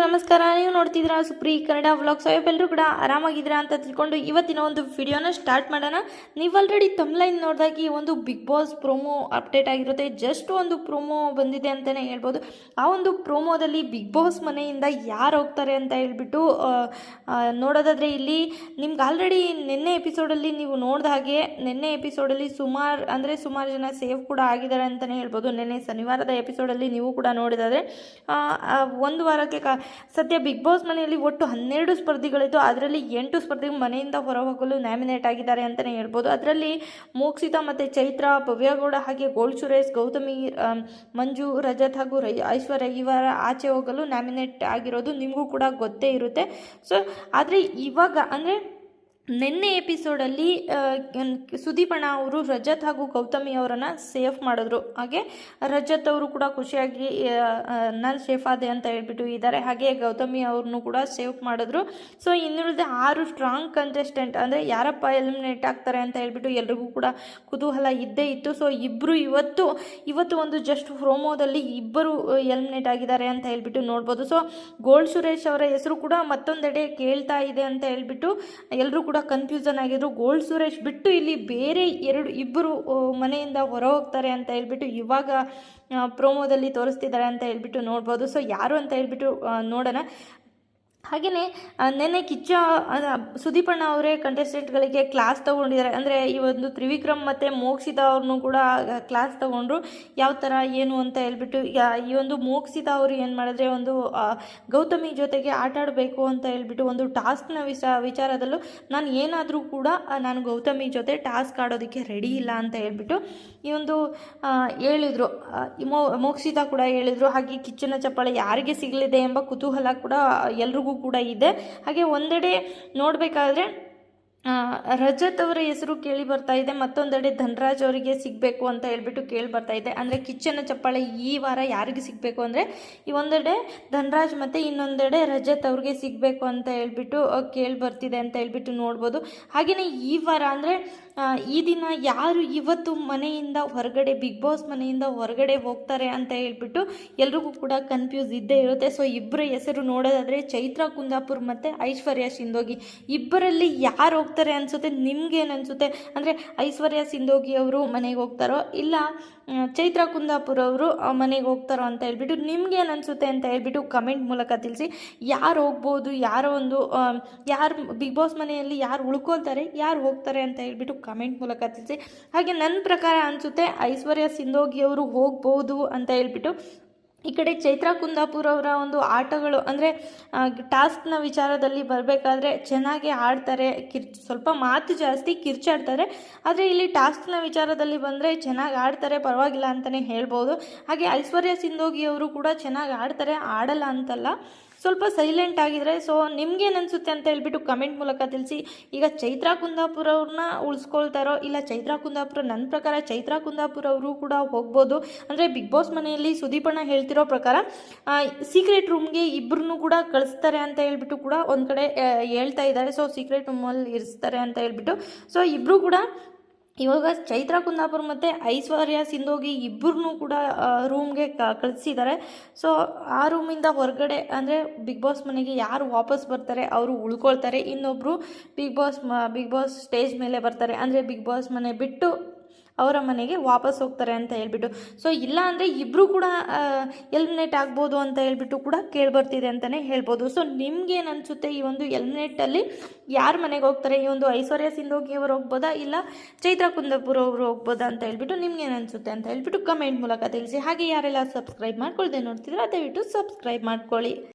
ಎಲ್ರಿಗೂ ನಮಸ್ಕಾರ. ನೀವು ನೋಡ್ತಿದ್ದೀರಾ ಸುಪ್ರಿ ಕನ್ನಡ ವ್ಲಾಗ್ಸ್. ಎಲ್ಲರೂ ಕೂಡ ಆರಾಮಾಗಿದ್ದೀರಾ ಅಂತ ತಿಳ್ಕೊಂಡು ಇವತ್ತಿನ ಒಂದು ವಿಡಿಯೋನ ಸ್ಟಾರ್ಟ್ ಮಾಡೋಣ. ನೀವು ಆಲ್ರೆಡಿ ತಮ್ಲೈನ್ ನೋಡಿದಾಗ ಈ ಒಂದು ಬಿಗ್ ಬಾಸ್ ಪ್ರೋಮೋ ಅಪ್ಡೇಟ್ ಆಗಿರುತ್ತೆ. ಜಸ್ಟ್ ಒಂದು ಪ್ರೋಮೋ ಬಂದಿದೆ ಅಂತಲೇ ಹೇಳ್ಬೋದು. ಆ ಒಂದು ಪ್ರೋಮೋದಲ್ಲಿ ಬಿಗ್ ಬಾಸ್ ಮನೆಯಿಂದ ಯಾರು ಹೋಗ್ತಾರೆ ಅಂತ ಹೇಳ್ಬಿಟ್ಟು ನೋಡೋದಾದರೆ ಇಲ್ಲಿ ನಿಮ್ಗೆ ಆಲ್ರೆಡಿ ನಿನ್ನೆ ಎಪಿಸೋಡಲ್ಲಿ ನೀವು ನೋಡಿದ ಹಾಗೆ ನಿನ್ನೆ ಎಪಿಸೋಡಲ್ಲಿ ಸುಮಾರು, ಅಂದರೆ ಸುಮಾರು ಜನ ಸೇವ್ ಕೂಡ ಆಗಿದ್ದಾರೆ ಅಂತಲೇ ಹೇಳ್ಬೋದು. ನಿನ್ನೆ ಶನಿವಾರದ ಎಪಿಸೋಡಲ್ಲಿ ನೀವು ಕೂಡ ನೋಡಿದಾದರೆ ಒಂದು ವಾರಕ್ಕೆ ಕಾ ಸದ್ಯ ಬಿಗ್ ಬಾಸ್ ಮನೆಯಲ್ಲಿ ಒಟ್ಟು ಹನ್ನೆರಡು ಸ್ಪರ್ಧಿಗಳಿದ್ದು, ಅದರಲ್ಲಿ ಎಂಟು ಸ್ಪರ್ಧಿಗಳು ಮನೆಯಿಂದ ಹೊರಹೋಗಲು ನ್ಯಾಮಿನೇಟ್ ಆಗಿದ್ದಾರೆ ಅಂತಲೇ ಹೇಳ್ಬೋದು. ಅದರಲ್ಲಿ ಮೋಕ್ಷಿತಾ ಮತ್ತು ಚೈತ್ರ, ಭವ್ಯಗೌಡ ಹಾಗೆ ಗೋಲ್ಡ್ ಸುರೇಶ್, ಗೌತಮಿ ಮಂಜು, ರಜತ್ ಹಾಗೂ ಐಶ್ವರ್ಯ ಇವರ ಆಚೆ ಹೋಗಲು ನ್ಯಾಮಿನೇಟ್ ಆಗಿರೋದು ನಿಮಗೂ ಕೂಡ ಗೊತ್ತೇ ಇರುತ್ತೆ. ಸೊ ಆದರೆ ಇವಾಗ ಅಂದರೆ ನಿನ್ನೆ ಎಪಿಸೋಡಲ್ಲಿ ಸುದೀಪಣ್ಣ ಅವರು ರಜತ್ ಹಾಗೂ ಗೌತಮಿ ಅವರನ್ನು ಸೇಫ್ ಮಾಡಿದ್ರು. ಹಾಗೆ ರಜತ್ ಅವರು ಕೂಡ ಖುಷಿಯಾಗಿ ನಾನು ಸೇಫ್ ಆದೆ ಅಂತ ಹೇಳ್ಬಿಟ್ಟು ಇದ್ದಾರೆ. ಹಾಗೆ ಗೌತಮಿ ಅವ್ರನ್ನೂ ಕೂಡ ಸೇಫ್ ಮಾಡಿದ್ರು. ಸೊ, ಇನ್ನುಳಿದ ಆರು ಸ್ಟ್ರಾಂಗ್ ಕಂಟೆಸ್ಟೆಂಟ್ ಅಂದರೆ ಯಾರಪ್ಪ ಎಲಿಮಿನೇಟ್ ಆಗ್ತಾರೆ ಅಂತ ಹೇಳ್ಬಿಟ್ಟು ಎಲ್ರಿಗೂ ಕೂಡ ಕುತೂಹಲ ಇದ್ದೇ ಇತ್ತು. ಸೊ ಇಬ್ಬರು ಇವತ್ತು ಇವತ್ತು ಒಂದು ಜಸ್ಟ್ ಪ್ರೋಮೋದಲ್ಲಿ ಇಬ್ಬರು ಎಲಿಮಿನೇಟ್ ಆಗಿದ್ದಾರೆ ಅಂತ ಹೇಳ್ಬಿಟ್ಟು ನೋಡ್ಬೋದು. ಸೊ ಗೋಲ್ಡ್ ಸುರೇಶ್ ಅವರ ಹೆಸರು ಕೂಡ ಮತ್ತೊಂದೆಡೆ ಕೇಳ್ತಾ ಇದೆ ಅಂತ ಹೇಳ್ಬಿಟ್ಟು ಎಲ್ಲರೂ ಕೂಡ ಕನ್ಫ್ಯೂಸನ್ ಆಗಿದ್ರು. ಗೋಲ್ಡ್ ಸುರೇಶ್ ಬಿಟ್ಟು ಇಲ್ಲಿ ಬೇರೆ ಎರಡು ಇಬ್ಬರು ಮನೆಯಿಂದ ಹೊರ ಹೋಗ್ತಾರೆ ಅಂತ ಹೇಳ್ಬಿಟ್ಟು ಇವಾಗ ಪ್ರೋಮೋದಲ್ಲಿ ತೋರಿಸ್ತಿದ್ದಾರೆ ಅಂತ ಹೇಳ್ಬಿಟ್ಟು ನೋಡ್ಬೋದು. ಸೊ ಯಾರು ಅಂತ ಹೇಳ್ಬಿಟ್ಟು ನೋಡೋಣ. ಹಾಗೆಯೇ ನೆನ್ನೆ ಕಿಚ್ಚ ಸುದೀಪಣ್ಣ ಅವರೇ ಕಂಟೆಸ್ಟೆಂಟ್ಗಳಿಗೆ ಕ್ಲಾಸ್ ತೊಗೊಂಡಿದ್ದಾರೆ. ಅಂದರೆ ಈ ಒಂದು ತ್ರಿವಿಕ್ರಮ್ ಮತ್ತು ಮೋಕ್ಷಿತಾ ಅವ್ರನ್ನೂ ಕೂಡ ಕ್ಲಾಸ್ ತೊಗೊಂಡ್ರು. ಯಾವ ಥರ ಏನು ಅಂತ ಹೇಳ್ಬಿಟ್ಟು ಈ ಒಂದು ಮೋಕ್ಷಿತಾ ಅವರು ಏನು ಮಾಡಿದ್ರೆ ಒಂದು ಗೌತಮಿ ಜೊತೆಗೆ ಆಟ ಆಡಬೇಕು ಅಂತ ಹೇಳ್ಬಿಟ್ಟು ಒಂದು ಟಾಸ್ಕ್ನ ವಿಚ ವಿಚಾರದಲ್ಲೂ ನಾನು ಏನಾದರೂ ಕೂಡ ನಾನು ಗೌತಮಿ ಜೊತೆ ಟಾಸ್ಕ್ ಆಡೋದಕ್ಕೆ ರೆಡಿ ಇಲ್ಲ ಅಂತ ಹೇಳ್ಬಿಟ್ಟು ಈ ಒಂದು ಹೇಳಿದರು. ಮೋಕ್ಷಿತಾ ಕೂಡ ಹೇಳಿದರು. ಹಾಗೆ ಕಿಚ್ಚನ ಚಪ್ಪಾಳೆ ಯಾರಿಗೆ ಸಿಗಲಿದೆ ಎಂಬ ಕುತೂಹಲ ಕೂಡ ಎಲ್ರಿಗೂ ಕೂಡ ಇದೆ. ಹಾಗೆ ಒಂದೆಡೆ ನೋಡಬೇಕಾದ್ರೆ ರಜತ್ ಅವರ ಹೆಸರು ಕೇಳಿ ಬರ್ತಾ ಇದೆ. ಮತ್ತೊಂದೆಡೆ ಧನರಾಜ್ ಅವರಿಗೆ ಸಿಗಬೇಕು ಅಂತ ಹೇಳ್ಬಿಟ್ಟು ಕೇಳಿ ಬರ್ತಾ ಇದೆ. ಅಂದರೆ ಕಿಚ್ಚನ ಚಪ್ಪಾಳೆ ಈ ವಾರ ಯಾರಿಗೆ ಸಿಗಬೇಕು ಅಂದರೆ, ಈ ಒಂದೆಡೆ ಧನರಾಜ್ ಮತ್ತು ಇನ್ನೊಂದೆಡೆ ರಜತ್ ಅವ್ರಿಗೆ ಸಿಗಬೇಕು ಅಂತ ಹೇಳ್ಬಿಟ್ಟು ಕೇಳಿ ಬರ್ತಿದೆ ಅಂತ ಹೇಳ್ಬಿಟ್ಟು ನೋಡ್ಬೋದು. ಹಾಗೆಯೇ ಈ ವಾರ ಅಂದರೆ ಈ ದಿನ ಯಾರು ಇವತ್ತು ಮನೆಯಿಂದ ಹೊರಗಡೆ, ಬಿಗ್ ಬಾಸ್ ಮನೆಯಿಂದ ಹೊರಗಡೆ ಹೋಗ್ತಾರೆ ಅಂತ ಹೇಳ್ಬಿಟ್ಟು ಎಲ್ರಿಗೂ ಕೂಡ ಕನ್ಫ್ಯೂಸ್ ಇದ್ದೇ ಇರುತ್ತೆ. ಸೊ ಇಬ್ಬರ ಹೆಸರು ನೋಡೋದಾದರೆ ಚೈತ್ರ ಕುಂದಾಪುರ್ ಮತ್ತು ಐಶ್ವರ್ಯ ಶಿಂದೋಗಿ. ಇಬ್ಬರಲ್ಲಿ ಯಾರು ಹೋಗ್ತಾರೆ ಅನಿಸುತ್ತೆ, ನಿಮ್ಗೇನು ಅನಿಸುತ್ತೆ? ಅಂದರೆ ಐಶ್ವರ್ಯ ಸಿಂಧೋಗಿ ಅವರು ಮನೆಗೆ ಹೋಗ್ತಾರೋ, ಇಲ್ಲ ಚೈತ್ರ ಕುಂದಾಪುರವರು ಮನೆಗೆ ಹೋಗ್ತಾರೋ ಅಂತ ಹೇಳ್ಬಿಟ್ಟು ನಿಮ್ಗೇನು ಅನಿಸುತ್ತೆ ಅಂತ ಹೇಳ್ಬಿಟ್ಟು ಕಮೆಂಟ್ ಮೂಲಕ ತಿಳಿಸಿ, ಯಾರು ಹೋಗ್ಬೋದು, ಯಾರೋ ಒಂದು ಯಾರು ಬಿಗ್ ಬಾಸ್ ಮನೆಯಲ್ಲಿ ಯಾರು ಉಳ್ಕೊಳ್ತಾರೆ, ಯಾರು ಹೋಗ್ತಾರೆ ಅಂತ ಹೇಳ್ಬಿಟ್ಟು ಕಮೆಂಟ್ ಮೂಲಕ ತಿಳಿಸಿ, ಹಾಗೆ ನನ್ನ ಪ್ರಕಾರ ಅನಿಸುತ್ತೆ, ಐಶ್ವರ್ಯ ಸಿಂಧೋಗಿ ಅವರು ಹೋಗ್ಬೋದು ಅಂತ ಹೇಳ್ಬಿಟ್ಟು ಈ ಕಡೆ ಚೈತ್ರ ಕುಂದಾಪುರ್ ಅವರ ಒಂದು ಆಟಗಳು ಅಂದರೆ ಟಾಸ್ಕ್ನ ವಿಚಾರದಲ್ಲಿ ಬರಬೇಕಾದ್ರೆ ಚೆನ್ನಾಗಿ ಆಡ್ತಾರೆ. ಕಿರ್, ಸ್ವಲ್ಪ ಮಾತು ಜಾಸ್ತಿ ಕಿರ್ಚಾಡ್ತಾರೆ. ಆದರೆ ಇಲ್ಲಿ ಟಾಸ್ಕ್ನ ವಿಚಾರದಲ್ಲಿ ಬಂದರೆ ಚೆನ್ನಾಗಿ ಆಡ್ತಾರೆ, ಪರವಾಗಿಲ್ಲ ಅಂತಲೇ ಹೇಳ್ಬೋದು. ಹಾಗೆ ಐಶ್ವರ್ಯ ಸಿಂಧೋಗಿ ಅವರು ಕೂಡ ಚೆನ್ನಾಗಿ ಆಡ್ತಾರೆ, ಆಡಲ್ಲ ಅಂತಲ್ಲ. ಸ್ವಲ್ಪ ಸೈಲೆಂಟ್ ಆಗಿದ್ರೆ ಸೊ ನಿಮ್ಗೇನು ಅನಿಸುತ್ತೆ ಅಂತ ಹೇಳ್ಬಿಟ್ಟು ಕಮೆಂಟ್ ಮೂಲಕ ತಿಳಿಸಿ. ಈಗ ಚೈತ್ರ ಕುಂದಾಪುರ ಅವ್ರನ್ನ ಉಳಿಸ್ಕೊಳ್ತಾರೋ, ಇಲ್ಲ ಚೈತ್ರ ಕುಂದಾಪುರ ನನ್ನ ಪ್ರಕಾರ ಚೈತ್ರ ಕುಂದಾಪುರ ಅವರು ಕೂಡ ಹೋಗ್ಬೋದು. ಅಂದರೆ ಬಿಗ್ ಬಾಸ್ ಮನೆಯಲ್ಲಿ ಸುದೀಪಣ್ಣ ಹೇಳ್ತಿರೋ ಪ್ರಕಾರ ಸೀಕ್ರೆಟ್ ರೂಮ್ಗೆ ಇಬ್ಬರನ್ನು ಕೂಡ ಕಳಿಸ್ತಾರೆ ಅಂತ ಹೇಳ್ಬಿಟ್ಟು ಕೂಡ ಒಂದು ಕಡೆ ಹೇಳ್ತಾ ಇದ್ದಾರೆ. ಸೊ ಸೀಕ್ರೆಟ್ ರೂಮಲ್ಲಿ ಇರಿಸ್ತಾರೆ ಅಂತ ಹೇಳ್ಬಿಟ್ಟು ಸೊ ಇಬ್ಬರು ಕೂಡ ಇವಾಗ ಚೈತ್ರ ಕುಂದಾಪುರ್ ಮತ್ತು ಐಶ್ವರ್ಯ ಸಿಂಧೋಗಿ ಇಬ್ಬರನ್ನೂ ಕೂಡ ರೂಮ್ಗೆ ಕಳಿಸಿದ್ದಾರೆ. ಸೊ ಆ ರೂಮಿಂದ ಹೊರಗಡೆ ಅಂದರೆ ಬಿಗ್ ಬಾಸ್ ಮನೆಗೆ ಯಾರು ವಾಪಸ್ ಬರ್ತಾರೆ, ಅವರು ಉಳ್ಕೊಳ್ತಾರೆ. ಇನ್ನೊಬ್ಬರು Bigg Boss Bigg Boss stage ಮೇಲೆ ಬರ್ತಾರೆ. ಅಂದರೆ ಬಿಗ್ ಬಾಸ್ ಮನೆ ಬಿಟ್ಟು ಅವರ ಮನೆಗೆ ವಾಪಸ್ ಹೋಗ್ತಾರೆ ಅಂತ ಹೇಳ್ಬಿಟ್ಟು. ಸೊ ಇಲ್ಲ ಅಂದರೆ ಇಬ್ಬರು ಕೂಡ ಎಲಿಮಿನೇಟ್ ಆಗ್ಬೋದು ಅಂತ ಹೇಳ್ಬಿಟ್ಟು ಕೂಡ ಕೇಳ್ಬರ್ತಿದೆ ಅಂತಲೇ ಹೇಳ್ಬೋದು. ಸೊ ನಿಮ್ಗೇನು ಅನಿಸುತ್ತೆ ಈ ಒಂದು ಎಲಿಮಿನೇಟಲ್ಲಿ ಯಾರ ಮನೆಗೆ ಹೋಗ್ತಾರೆ? ಈ ಒಂದು ಐಶ್ವರ್ಯ ಸಿಂಧೋಗಿ ಅವರು ಹೋಗ್ಬೋದಾ? ಇಲ್ಲ ಚೈತ್ರ ಕುಂದಪುರ ಅವರು ಹೋಗ್ಬೋದಾ ಅಂತ ಹೇಳ್ಬಿಟ್ಟು ನಿಮ್ಗೇನು ಅನಿಸುತ್ತೆ ಅಂತ ಹೇಳ್ಬಿಟ್ಟು ಕಮೆಂಟ್ ಮೂಲಕ ತಿಳಿಸಿ. ಹಾಗೆ ಯಾರೆಲ್ಲ ಸಬ್ಸ್ಕ್ರೈಬ್ ಮಾಡ್ಕೊಳ್ಳದೆ ನೋಡ್ತಿದ್ರೆ, ದಯವಿಟ್ಟು ಸಬ್ಸ್ಕ್ರೈಬ್ ಮಾಡ್ಕೊಳ್ಳಿ.